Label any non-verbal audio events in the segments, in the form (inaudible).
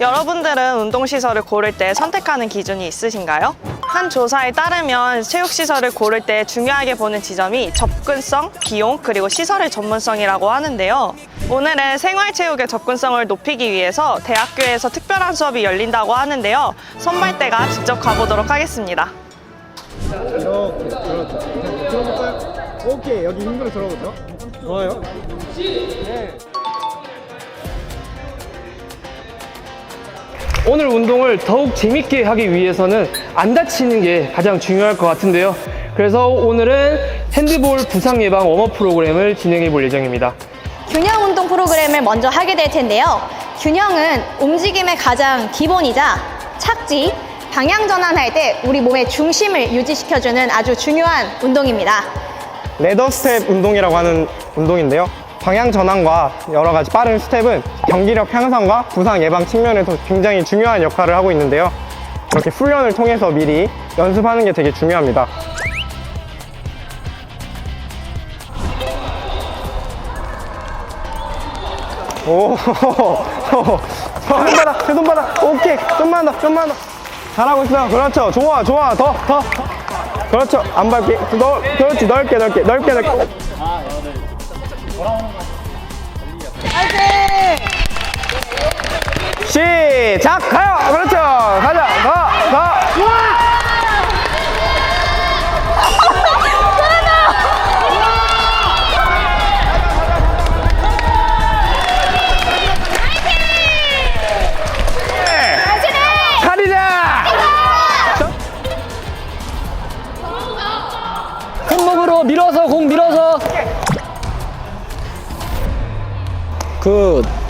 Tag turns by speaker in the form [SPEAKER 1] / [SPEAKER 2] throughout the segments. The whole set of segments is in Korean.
[SPEAKER 1] 여러분들은 운동시설을 고를 때 선택하는 기준이 있으신가요? 한 조사에 따르면 체육시설을 고를 때 중요하게 보는 지점이 접근성, 비용, 그리고 시설의 전문성이라고 하는데요. 오늘은 생활체육의 접근성을 높이기 위해서 대학교에서 특별한 수업이 열린다고 하는데요. 선발대가 직접 가보도록 하겠습니다.
[SPEAKER 2] 이렇게. 들어볼까요? 오케이 여기 힘들어 들어보죠. 좋아요.
[SPEAKER 3] 오늘 운동을 더욱 재밌게 하기 위해서는 안 다치는 게 가장 중요할 것 같은데요. 그래서 오늘은 핸드볼 부상 예방 웜업 프로그램을 진행해 볼 예정입니다.
[SPEAKER 4] 균형 운동 프로그램을 먼저 하게 될 텐데요. 균형은 움직임의 가장 기본이자 착지, 방향 전환할 때 우리 몸의 중심을 유지시켜주는 아주 중요한 운동입니다.
[SPEAKER 2] 레더 스텝 운동이라고 하는 운동인데요. 방향 전환과 여러 가지 빠른 스텝은 경기력 향상과 부상 예방 측면에서 굉장히 중요한 역할을 하고 있는데요. 이렇게 훈련을 통해서 미리 연습하는 게 되게 중요합니다. 오, (laughs) 손바닥, 제 손바닥, 오케이, 좀만 더, 좀만 더. 잘하고 있어요. 그렇죠. 좋아, 좋아, 더, 더. 그렇죠. 안 밟게. 넓, 그렇지. 넓게, 넓게, 넓게, 넓게. 시작! 가요! 그렇죠! 가자! 더! 더! 차리자!
[SPEAKER 5] 손목으로 밀어서 공 밀어서 굿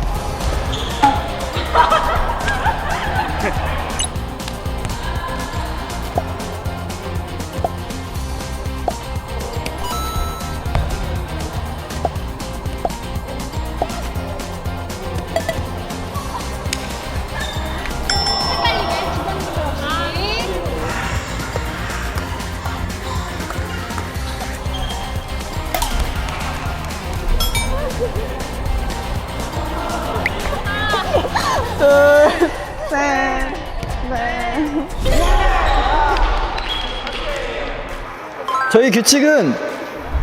[SPEAKER 5] 저희 규칙은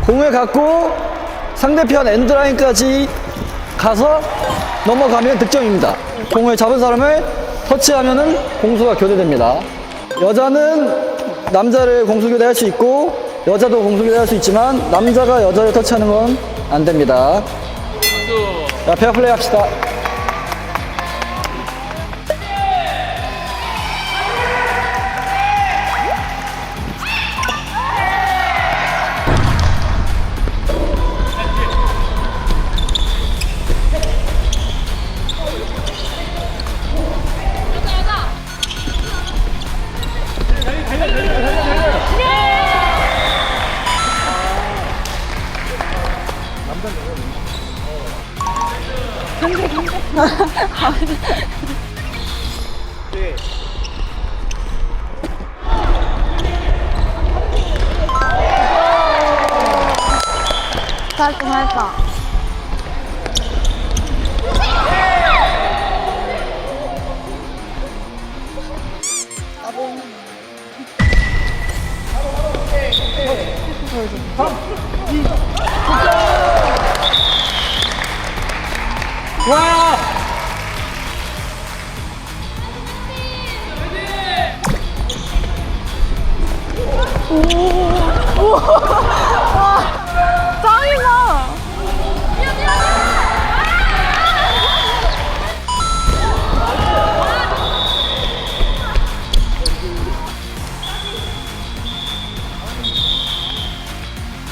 [SPEAKER 5] 공을 갖고 상대편 엔드라인까지 가서 넘어가면 득점입니다. 공을 잡은 사람을 터치하면은 공수가 교대됩니다. 여자는 남자를 공수 교대할 수 있고 여자도 공수 교대할 수 있지만 남자가 여자를 터치하는 건 안 됩니다. 자, 페어 플레이 합시다.
[SPEAKER 4] 잘했다, 잘했다. 짱이다.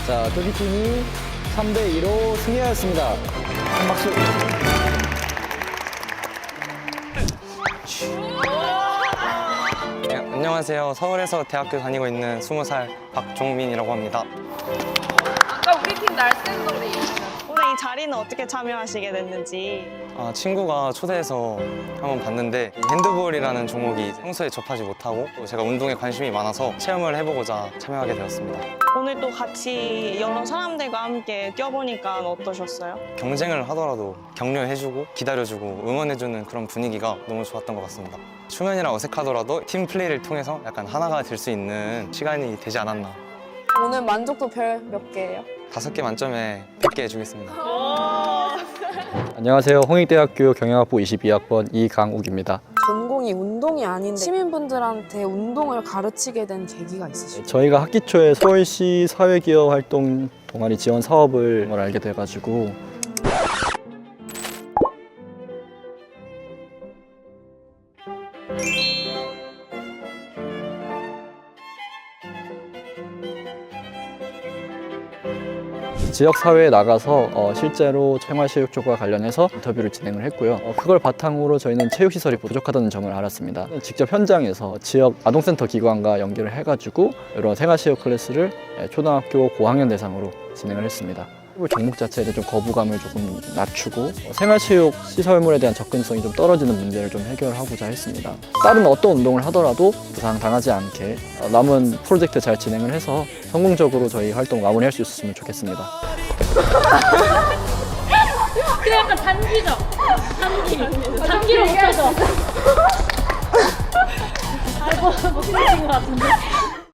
[SPEAKER 5] 자, 도기팀이 3대 2로 승리하였습니다. 한 박수.
[SPEAKER 6] 안녕하세요. 서울에서 대학교 다니고 있는 20살 박종민이라고 합니다.
[SPEAKER 1] 아까 우리 팀 날쌘 노래 오늘 이 자리는 어떻게 참여하시게 됐는지.
[SPEAKER 6] 아, 친구가 초대해서 한번 봤는데 이 핸드볼이라는 종목이 평소에 접하지 못하고 또 제가 운동에 관심이 많아서 체험을 해보고자 참여하게 되었습니다.
[SPEAKER 1] 오늘 또 같이 여러 사람들과 함께 뛰어보니까 어떠셨어요?
[SPEAKER 6] 경쟁을 하더라도 격려해주고 기다려주고 응원해주는 그런 분위기가 너무 좋았던 것 같습니다. 초면이라 어색하더라도 팀 플레이를 통해서 약간 하나가 될 수 있는 시간이 되지 않았나.
[SPEAKER 7] 오늘 만족도 별 몇 개예요?
[SPEAKER 6] 다섯 개 만점에 100개 해주겠습니다.
[SPEAKER 8] 안녕하세요. 홍익대학교 경영학부 22학번 이강욱입니다.
[SPEAKER 7] 전공이 운동이 아닌데 시민분들한테 운동을 가르치게 된 계기가 있으시죠?
[SPEAKER 8] 저희가 학기 초에 서울시 사회기업 활동 동아리 지원 사업을 알게 돼가지고 지역 사회에 나가서 어, 실제로 생활체육 쪽과 관련해서 인터뷰를 진행을 했고요. 어, 그걸 바탕으로 저희는 체육시설이 부족하다는 점을 알았습니다. 직접 현장에서 지역 아동센터 기관과 연계를 해가지고 이런 생활체육 클래스를 예, 초등학교 고학년 대상으로 진행을 했습니다. 종목 자체에 대한 좀 거부감을 조금 낮추고 어, 생활체육 시설물에 대한 접근성이 좀 떨어지는 문제를 좀 해결하고자 했습니다. 다른 어떤 운동을 하더라도 부상 당하지 않게 어, 남은 프로젝트 잘 진행을 해서 성공적으로 저희 활동 마무리할 수 있었으면 좋겠습니다. (laughs)
[SPEAKER 9] 근데 약간 단기죠? 단기. 단기로 묶여서. 알고 못 생긴 것 같은데.